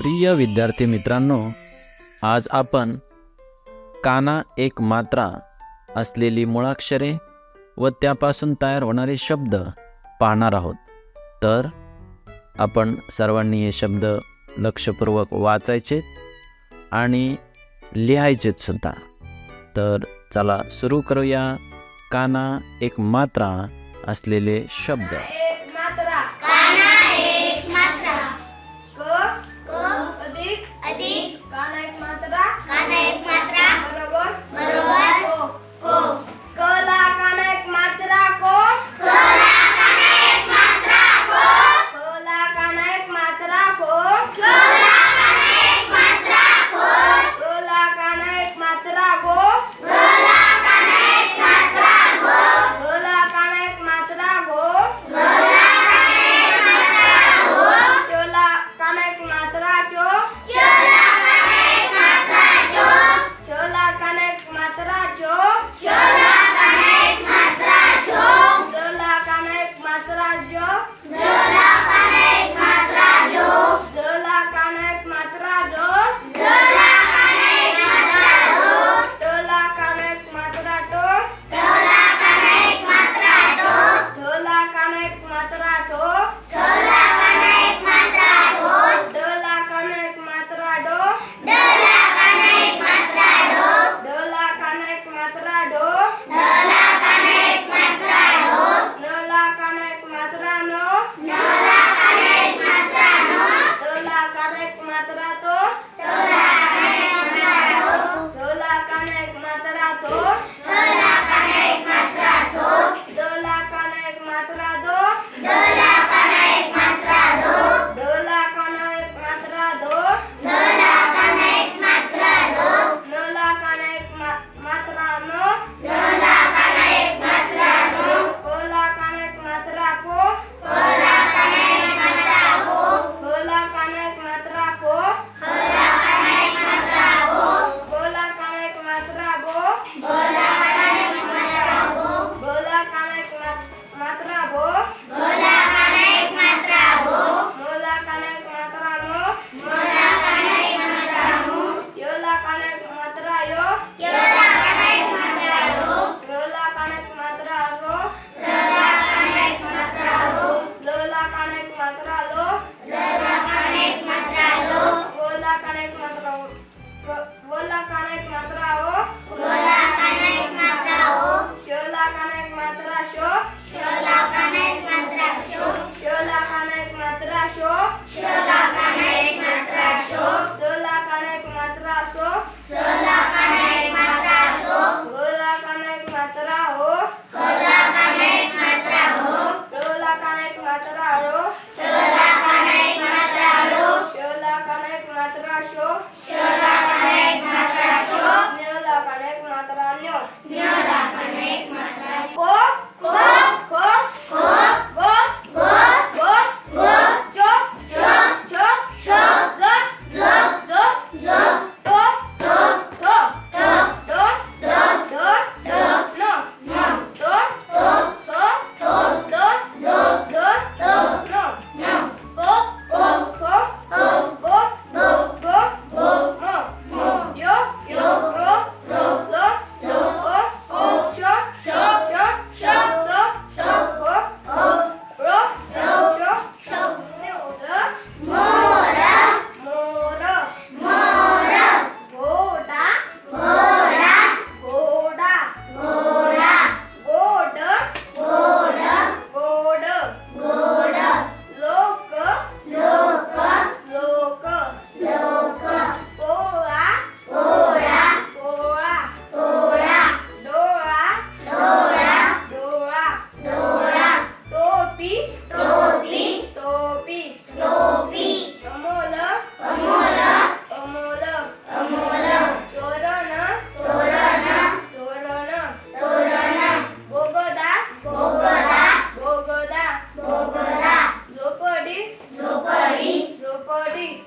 प्रिय विद्यार्थी मित्रांनो आज आपण काना एक मात्रा असलेली मुळाक्षरे व त्यापासून तयार होणारे शब्द पाहणार आहोत. तर आपण सर्वांनी हे शब्द लक्षपूर्वक वाचायचे आणि लिहायचेत सुद्धा. तर चला सुरू करूया. काना एक मात्रा असलेले शब्द. But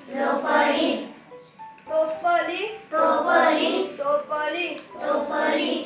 लोपळी टोपली. टोपली. टोपली. टोपली.